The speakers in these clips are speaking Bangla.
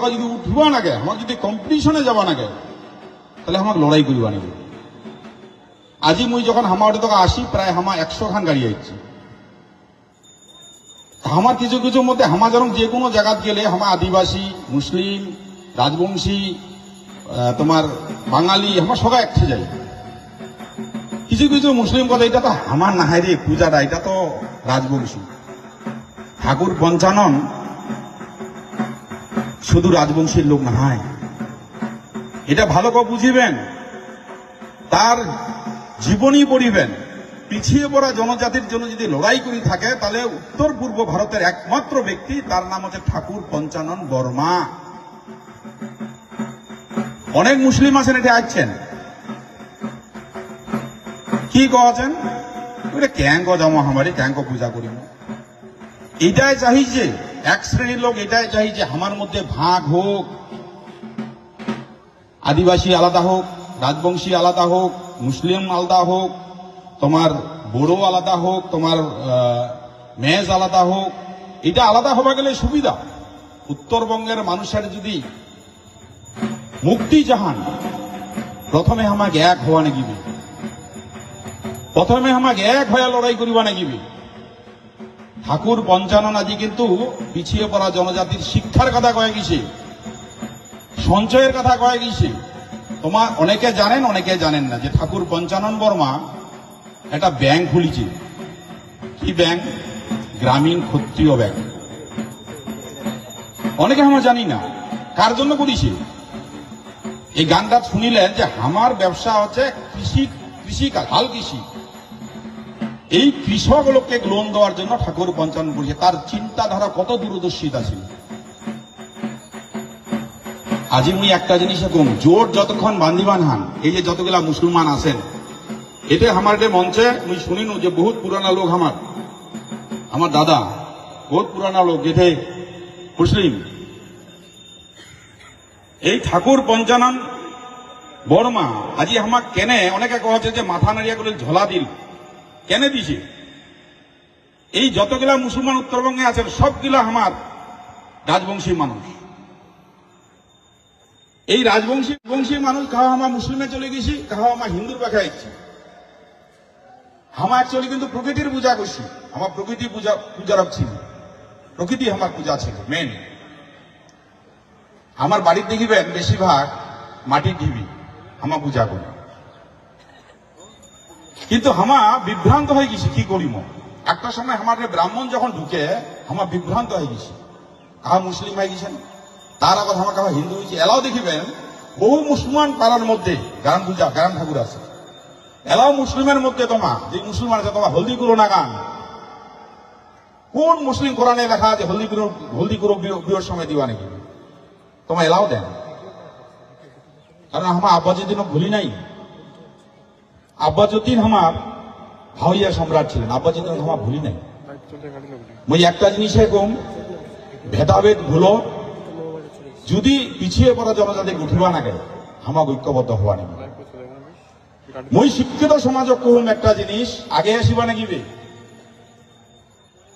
টকা যদি উঠবা নাগে আমাক যদি কম্পিটিশনে যাবা নাগে তাহলে আমাক লড়াই করিবা নাগে আজি মুই যখন হামার টকা আসি প্রায় হামা একশো খান গাড়ি আইছি। আমার কিছু কিছু মধ্যে হামা যেরকম যে কোনো জায়গাত গেলে, হামা আদিবাসী, মুসলিম, রাজবংশী তোমার বাঙালি আমার সবাই একসে যাই কিছু কিছু মুসলিম কথা, এটা তো আমার নাহাই রে পূজাটা, এটা তো রাজবংশী। ঠাকুর পঞ্চানন শুধু রাজবংশীর লোক নাহায় এটা ভালো করে বুঝিবেন। তার জীবনী পড়িবেন। পিছিয়ে পড়া জনজাতির জন্য যদি লড়াই করে থাকে, তাহলে উত্তর পূর্ব ভারতের একমাত্র ব্যক্তি, তার নাম হচ্ছে ঠাকুর পঞ্চানন বর্মা। অনেক মুসলিম আছেন, এটা আসছেন কি কছেন ওটা ক্যাঙ্ক জমা আমারে ক্যাঙ্ক পূজা করিব এটাই চাহি যে এক শ্রেণির লোক এটাই চাই যে আমার মধ্যে ভাগ হোক, আদিবাসী আলাদা হোক, রাজবংশী আলাদা হোক, মুসলিম আলাদা হোক, তোমার বড়ো আলাদা হোক, তোমার মেজ আলাদা হোক, এটা আলাদা হবা গেলে সুবিধা। উত্তরবঙ্গের মানুষের যদি মুক্তি চাহান প্রথমে আমাকে এক হওয়া নাগিবে। প্রথমে আমাকে এক হয়ে লড়াই করিবা নাগিবে। ঠাকুর পঞ্চানন আজি কিন্তু পিছিয়ে পড়া জনজাতির শিক্ষার কথা কয়ে গেছে। সঞ্চয়ের কথা কয়ে গেছে। তোমার অনেকে জানেন অনেকে জানেন না যে ঠাকুর পঞ্চানন বর্মা একটা ব্যাংক খুলিছে। কি ব্যাংক? গ্রামীণ ক্ষত্রিয় ব্যাংক। অনেকে আমরা জানি না। কার জন্য করিছে এই গানটা শুনিলেন যে আমার ব্যবসা হচ্ছে কৃষি, কৃষিকাজ, হাল কৃষি। এই কৃষক লোককে লোন দেওয়ার জন্য ঠাকুর পঞ্চানন করেছে। তার চিন্তাধারা কত দূরদর্শিতা ছিল। আজি মুই একটা জিনিস কম জোর যতক্ষণ বান্দিবান হান, এই যে যতগুলা মুসলমান আছেন, এতে আমার যে মঞ্চে মুই শুনিনু যে বহুত পুরানা লোক আমার আমার দাদা, বহুত পুরানা লোক যেতে মুসলিম। এই ঠাকুর পঞ্চানন বর্মা, আজি আমাক কেনে, অনেকে কহছে যে মাথা নাড়িয়া করে ঝোলা দিল। কেনে দিছে? এই যতগুলা মুসলমান উত্তরবঙ্গে আছেন, সবগুলা আমার রাজবংশী মানুষ। এই রাজবংশী বংশী মানুষ, কাহা আমার মুসলিমে চলে গেছি, কাহা আমার হিন্দুর পাখে আইছি। আমার অ্যাকচুয়ালি কিন্তু প্রকৃতির পূজা করছি। আমার প্রকৃতি পূজা পূজা রাখছি প্রকৃতি আমার পূজা ছিল মেন আমার বাড়ির দেখিবেন, বেশিরভাগ মাটির ঢিবি, আমার পূজা করি। কিন্তু হামা বিভ্রান্ত হয়ে গেছি, কি করিম? একটা সময় আমার ব্রাহ্মণ যখন ঢুকে আমার বিভ্রান্ত হয়ে গেছি। কাহা মুসলিম হয়ে গেছেন? তার আবার আমার কাহা হিন্দু হয়েছে? এলাও দেখিবেন, বহু মুসলমান পাড়ার মধ্যে, গ্রাম পূজা, গ্রাম ঠাকুর আছে। এলাও মুসলিমের মধ্যে তোমা, যে মুসলমান আছে তোমার হলদি করো না গান কোন মুসলিম কোরআনে দেখা আছে, হলদি করো হলদি বিয়ে- বিয়ের সময় দিবা নাকি? তোমার এলাও দেন। কারণ আমার আব্বাজুদ্দিন ভুলি নাই। আব্বাজুদ্দিন আমার ভাইয়া সম্রাট ছিলেন। আব্বাজুদ্দিন আমার ভুলি নাই। মই একটা জিনিসে কম, ভেদাভেদ ভুলো, যদি পিছিয়ে পড়া জনজাতি উঠিবা নাগে আমাক ঐক্যবদ্ধ হওয়া নেই। মই শিক্ষিত সমাজক কহুম একটা জিনিস, আগে আসিবা নাগিবে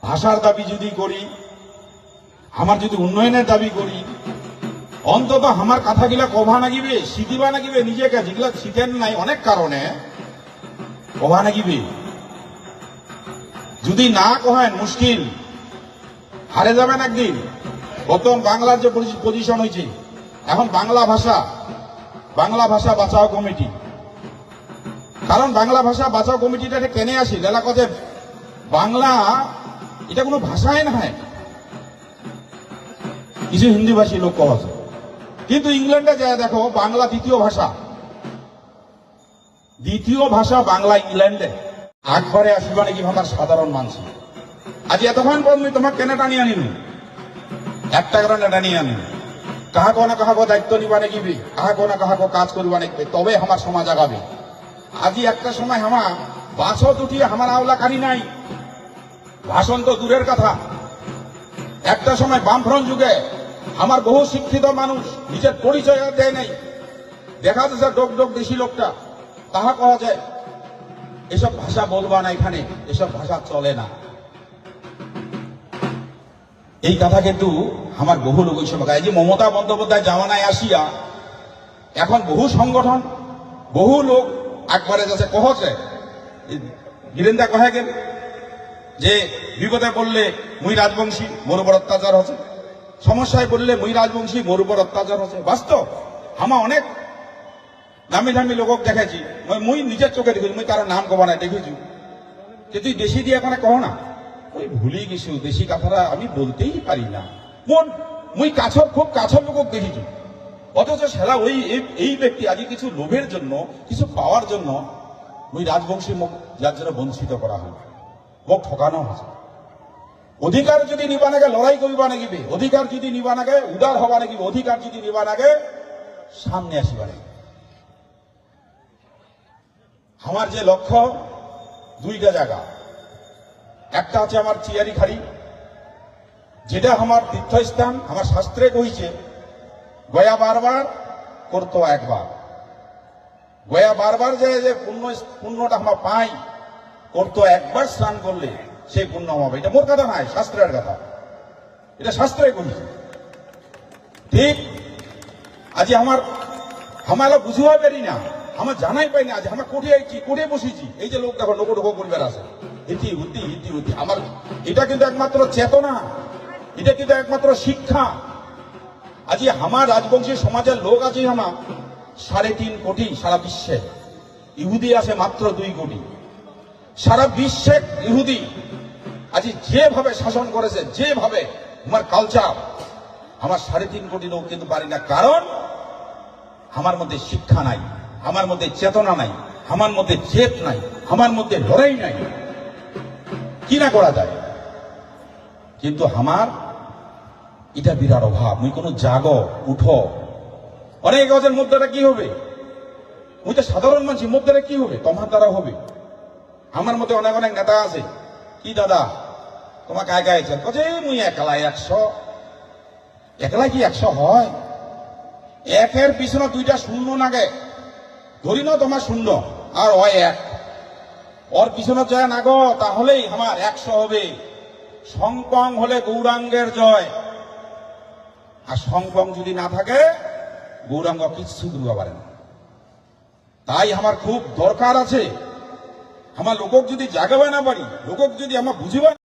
ভাষার দাবি যদি করি, আমার যদি উন্নয়নের দাবি করি, অন্তত আমার কথাগুলা কভা নাগিবে শিখিবা নাগিবে নিজেকে যেগুলা শিখেন নাই, অনেক কারণে কভা নাগিবে? যদি না কহেন, মুশকিল। হারে যাবেন একদিন। বর্তমান বাংলার যে পজিশন হয়েছে এখন বাংলা ভাষা। বাংলা ভাষা বাঁচাও কমিটি। কারণ বাংলা ভাষা বাঁচাও কমিটিটা এটা কেনে আসি? লেলা কথা বাংলা এটা কোনো ভাষাই না কিছু হিন্দি ভাষী লোক কম কিন্তু ইংল্যান্ডে যায় দেখো, বাংলা দ্বিতীয় ভাষা। দ্বিতীয় ভাষা বাংলা ইংল্যান্ডে। আকবরে আসিবা নাকি ভাষার সাধারণ মানুষ আজ এতক্ষণ পর্যন্ত তোমার কেনে টানি আনিনি একটা কারণে টানি আনি কাহাকো না কাহাকো দায়িত্ব নিবা নাকিবি কাহাকো না কাহাকো কাজ করিবা নাকি তবে আমার সমাজ আগাবে। আজি একটা সময় হামা বাসও দুটিয়ে আমার আওলা কারি নাই। ভাষণ তো দূরের কথা। একটা সময় বামফ্রন্ট যুগে আমার বহু শিক্ষিত মানুষ নিজের পরিচয় দেয় নাই। দেখা যাচ্ছে ডোক ডোক দেশি লোকটা। তাহা কওয়া যায়। এসব ভাষা বলবা না এখানে, এসব ভাষা চলে না। এই কথা কিন্তু আমার বহু লোক এই যে মমতা বন্দ্যোপাধ্যায় জামানায় আসিয়া, এখন বহু সংগঠন, বহু লোক একবারে যাচ্ছে, কহছে। বীরেন্দা কহে গেল যে, বিপদে পড়লে মুই রাজবংশী, মোর উপর অত্যাচার হচ্ছে। সমস্যায় পড়লে মুই রাজবংশী, মোর উপর অত্যাচার হচ্ছে। বাস্তব আমার অনেক দামি দামি লোকক দেখেছি মই- নিজের চোখে দেখেছি মুই কারও নাম কবা নাই দেখেছি যে তুই দেশি দিয়ে এখানে কহ না। ওই ভুলি গেছি, দেশি কথাটা আমি বলতেই পারি না। কোন মুই কাছর খুব কাছর লোকক দেখেছি। অথচ সেলা ওই এই- ব্যক্তি আজকে কিছু লোভের জন্য, কিছু পাওয়ার জন্য ওই রাজবংশী মুখ যার জন্য বঞ্চিত করা হয় মোক ঠকানো হয়েছে অধিকার যদি নিবা নাগে, লড়াই করিবা নাগিবে। অধিকার যদি নিবা নাগে উদার হবা নাগিবে। অধিকার যদি নিবা নাগে, সামনে আসিবা নাগিবে। আমার যে লক্ষ্য, দুইটা জায়গা। একটা আছে আমার চিয়ারি খাড়ি, যেটা আমার তীর্থস্থান, আমার শাস্ত্রে কইছে, গয়া বারবার করতো একবার। গয়া বারবার যে যে পুণ্য পুণ্যটা আমরা পাই, করতো একবার স্নান করলে সেই পুণ্য হবে এটা মোর কথা নাই শাস্ত্রের কথা। এটা শাস্ত্রে কইছে। ঠিক, আজ আমার আমার বুঝুয়া পারি না। আমার জানাই পাই না যে আমরা কোঠে আইছি, কোঠে বসেছি। এই যে লোক দেখো লোক পরিবার আছে ইতি উতি ইতি উতি। আমার, এটা কিন্তু একমাত্র চেতনা। এটা কিন্তু একমাত্র শিক্ষা। আজ আমার রাজবংশী সমাজের লোক আছে আমার, সাড়ে তিন কোটি সারা বিশ্বে। ইহুদি আছে মাত্র দুই কোটি। সারা বিশ্বে ইহুদি। আজ যেভাবে শাসন করেছে, যেভাবে আমার কালচার আমার সাড়ে তিন কোটি লোক কিন্তু পারি না। কারণ, আমার মধ্যে শিক্ষা নাই। আমার মধ্যে চেতনা নাই, আমার মধ্যে জেদ নাই, আমার মধ্যে লড়াই নাই। কি না করা যায়? কিন্তু আমার এটা বিরাট অভাব। মুই কোনো জাগ, উঠো। অনেক গজের মধ্যে কি হবে? মুই তো সাধারণ মানুষ মধ্যে কি হবে? তোমার দ্বারা হবে। আমার মধ্যে অনেক অনেক নেতা আছে। কি দাদা? তোমাকে আগে আইছেন। কছে মুই একলা একশো? একলা কি একশো হয়? একের পিছনে দুইটা শূন্য নাগে। ধরি না তোমার শূন্য। আর হয় এক। ওর পিছনে জয় নাগ তাহলেই আমার একশো হবে। সংকং হলে গৌরাঙ্গের জয়। আর সংকং যদি না থাকে, গৌরাঙ্গ কিচ্ছু করতে পারে না। তাই আমার খুব দরকার আছে। আমার লোকক যদি জাগাবে না পারি, লোকক যদি আমার বুঝিবে